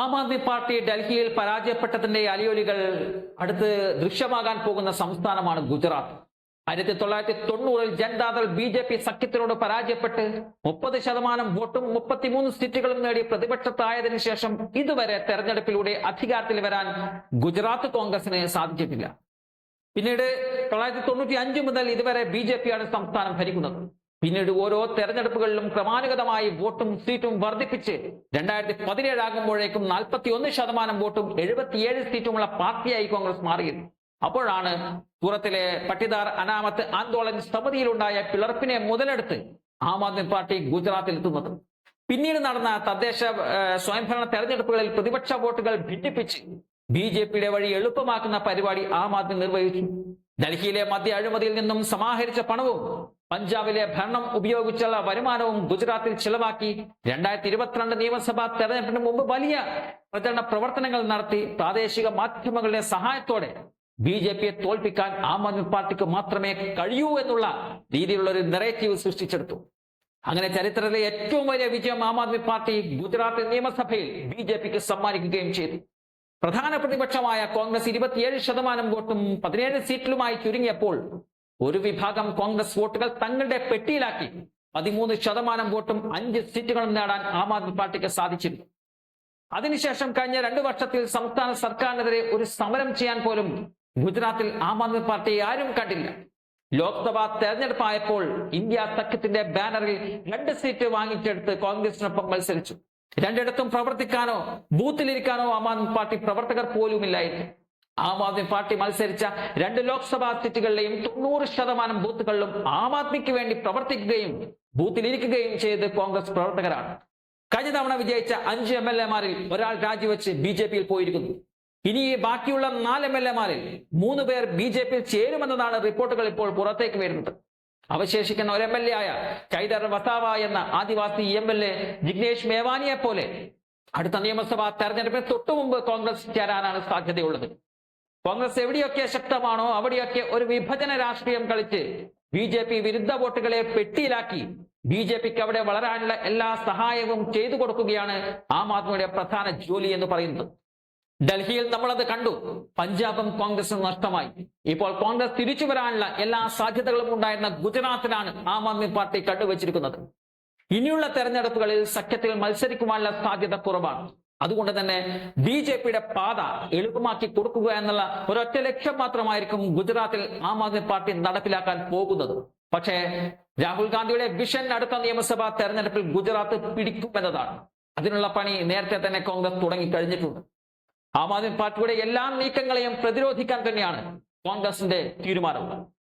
Aam Aadmi party ഡൽഹിയിൽ പരാജയപ്പെട്ടതിന്റെ അലിയൊലികൾ അടുത്ത് ദൃശ്യമാകാൻ പോകുന്ന സംസ്ഥാനമാണ് ഗുജറാത്ത്. ആയിരത്തി തൊള്ളായിരത്തി തൊണ്ണൂറിൽ ജനതാദൾ ബി ജെ പി സഖ്യത്തിനോട് പരാജയപ്പെട്ട് മുപ്പത് ശതമാനം വോട്ടും മുപ്പത്തിമൂന്ന് സീറ്റുകളും നേടി പ്രതിപക്ഷത്തായതിനു ശേഷം ഇതുവരെ തെരഞ്ഞെടുപ്പിലൂടെ അധികാരത്തിൽ വരാൻ ഗുജറാത്ത് കോൺഗ്രസിന് സാധിച്ചിട്ടില്ല. പിന്നീട് തൊള്ളായിരത്തി തൊണ്ണൂറ്റി അഞ്ച് മുതൽ ഇതുവരെ ബി ജെ പിയാണ് സംസ്ഥാനം ഭരിക്കുന്നത്. പിന്നീട് ഓരോ തെരഞ്ഞെടുപ്പുകളിലും ക്രമാനുഗതമായി വോട്ടും സീറ്റും വർദ്ധിപ്പിച്ച് രണ്ടായിരത്തി പതിനേഴ് ആകുമ്പോഴേക്കും നാൽപ്പത്തി ഒന്ന് ശതമാനം വോട്ടും എഴുപത്തിയേഴ് സീറ്റുമുള്ള പാർട്ടിയായി കോൺഗ്രസ് മാറിയത് അപ്പോഴാണ് സൂറത്തിലെ പട്ടിദാർ അനാമത്ത് ആന്തോളൻ സമിതിയിലുണ്ടായ പിളർപ്പിനെ മുതലെടുത്ത് ആം ആദ്മി പാർട്ടി ഗുജറാത്തിൽ എത്തുന്നത് പിന്നീട് നടന്ന തദ്ദേശ സ്വയംഭരണ തെരഞ്ഞെടുപ്പുകളിൽ പ്രതിപക്ഷ വോട്ടുകൾ ഭിന്നിപ്പിച്ച് ബി ജെ പിയുടെ വഴി എളുപ്പമാക്കുന്ന പരിപാടി ആം ആദ്മി നിർവഹിച്ചു. ഡൽഹിയിലെ മദ്യ അഴിമതിയിൽ നിന്നും സമാഹരിച്ച പണവും പഞ്ചാബിലെ ഭരണം ഉപയോഗിച്ചുള്ള വരുമാനവും ഗുജറാത്തിൽ ചിലവാക്കി രണ്ടായിരത്തി ഇരുപത്തിരണ്ട് നിയമസഭാ തെരഞ്ഞെടുപ്പിന് മുമ്പ് വലിയ പ്രചരണ പ്രവർത്തനങ്ങൾ നടത്തി പ്രാദേശിക മാധ്യമങ്ങളുടെ സഹായത്തോടെ ബി ജെ പിയെ തോൽപ്പിക്കാൻ ആം ആദ്മി പാർട്ടിക്ക് മാത്രമേ കഴിയൂ എന്നുള്ള രീതിയിലുള്ള ഒരു നെറേറ്റീവ് സൃഷ്ടിച്ചെടുത്തു. അങ്ങനെ ചരിത്രത്തിലെ ഏറ്റവും വലിയ വിജയം ആം ആദ്മി പാർട്ടി ഗുജറാത്ത് നിയമസഭയിൽ ബി ജെ പിക്ക് സമ്മാനിക്കുകയും ചെയ്തു. പ്രധാന പ്രതിപക്ഷമായ കോൺഗ്രസ് ഇരുപത്തിയേഴ് ശതമാനം വോട്ടും പതിനേഴ് സീറ്റിലുമായി ചുരുങ്ങിയപ്പോൾ ഒരു വിഭാഗം കോൺഗ്രസ് വോട്ടുകൾ തങ്ങളുടെ പെട്ടിയിലാക്കി. പതിമൂന്ന് ശതമാനം വോട്ടും അഞ്ച് സീറ്റുകളും നേടാൻ ആം ആദ്മി പാർട്ടിക്ക് സാധിച്ചിരുന്നു. അതിനുശേഷം കഴിഞ്ഞ രണ്ടു വർഷത്തിൽ സംസ്ഥാന സർക്കാരിനെതിരെ ഒരു സമരം ചെയ്യാൻ പോലും ഗുജറാത്തിൽ ആം ആദ്മി പാർട്ടിയെ ആരും കണ്ടില്ല. ലോക്സഭാ തെരഞ്ഞെടുപ്പായപ്പോൾ ഇന്ത്യ സഖ്യത്തിന്റെ ബാനറിൽ രണ്ട് സീറ്റ് വാങ്ങിച്ചെടുത്ത് കോൺഗ്രസിനൊപ്പം മത്സരിച്ചു. രണ്ടിടത്തും പ്രവർത്തിക്കാനോ ബൂത്തിലിരിക്കാനോ ആം ആദ്മി പാർട്ടി പ്രവർത്തകർ പോലുമില്ലായിരുന്നു. ആം ആദ്മി പാർട്ടി മത്സരിച്ച രണ്ട് ലോക്സഭാ സീറ്റുകളിലെയും തൊണ്ണൂറ് ശതമാനം ബൂത്തുകളിലും ആം ആദ്മിക്ക് വേണ്ടി പ്രവർത്തിക്കുകയും ബൂത്തിലിരിക്കുകയും ചെയ്ത് കോൺഗ്രസ് പ്രവർത്തകരാണ്. കഴിഞ്ഞ തവണ വിജയിച്ച അഞ്ച് എം എൽ എമാരിൽ ഒരാൾ രാജിവെച്ച് ബി ജെ പിയിൽ പോയിരിക്കുന്നു. ഇനി ബാക്കിയുള്ള നാല് എം എൽ എമാരിൽ മൂന്ന് പേർ ബി ജെ പിയിൽ ചേരുമെന്നതാണ് റിപ്പോർട്ടുകൾ ഇപ്പോൾ പുറത്തേക്ക് വരുന്നത്. അവശേഷിക്കുന്ന ഒരു എം എൽ എ ആയ ചൈദർ വസാവ എന്ന Adivasi M L A Jignesh മേവാനിയെ പോലെ അടുത്ത നിയമസഭാ തെരഞ്ഞെടുപ്പിന് തൊട്ടു മുമ്പ് കോൺഗ്രസ് ചേരാനാണ് സാധ്യതയുള്ളത്. കോൺഗ്രസ് എവിടെയൊക്കെ ശക്തമാണോ അവിടെയൊക്കെ ഒരു വിഭജന രാഷ്ട്രീയം കളിച്ച് ബി ജെ പി വിരുദ്ധ വോട്ടുകളെ പെട്ടിയിലാക്കി ബി ജെ പിക്ക് അവിടെ വളരാനുള്ള എല്ലാ സഹായവും ചെയ്തു കൊടുക്കുകയാണ് ആം ആദ്മിയുടെ പ്രധാന ജോലി എന്ന് പറയുന്നത്. ഡൽഹിയിൽ നമ്മളത് കണ്ടു. പഞ്ചാബും കോൺഗ്രസും നഷ്ടമായി. ഇപ്പോൾ കോൺഗ്രസ് തിരിച്ചു വരാനുള്ള എല്ലാ സാധ്യതകളും ഉണ്ടായിരുന്ന ഗുജറാത്തിലാണ് ആം ആദ്മി പാർട്ടി കണ്ടുവച്ചിരിക്കുന്നത്. ഇനിയുള്ള തെരഞ്ഞെടുപ്പുകളിൽ സഖ്യത്തിൽ മത്സരിക്കുവാനുള്ള സാധ്യത കുറവാണ്. അതുകൊണ്ട് തന്നെ ബി ജെ പിയുടെ പാത എളുപ്പമാക്കി കൊടുക്കുക എന്നുള്ള ഒരൊറ്റ ലക്ഷ്യം മാത്രമായിരിക്കും ഗുജറാത്തിൽ ആം ആദ്മി പാർട്ടി നടപ്പിലാക്കാൻ പോകുന്നത്. പക്ഷേ രാഹുൽ ഗാന്ധിയുടെ വിഷൻ അടുത്ത നിയമസഭാ തെരഞ്ഞെടുപ്പിൽ ഗുജറാത്ത് പിടിക്കുമെന്നതാണ്. അതിനുള്ള പണി നേരത്തെ തന്നെ കോൺഗ്രസ് തുടങ്ങി കഴിഞ്ഞിട്ടുണ്ട്. ആം ആദ്മി പാർട്ടിയുടെ എല്ലാ നീക്കങ്ങളെയും പ്രതിരോധിക്കാൻ തന്നെയാണ് കോൺഗ്രസിന്റെ തീരുമാനം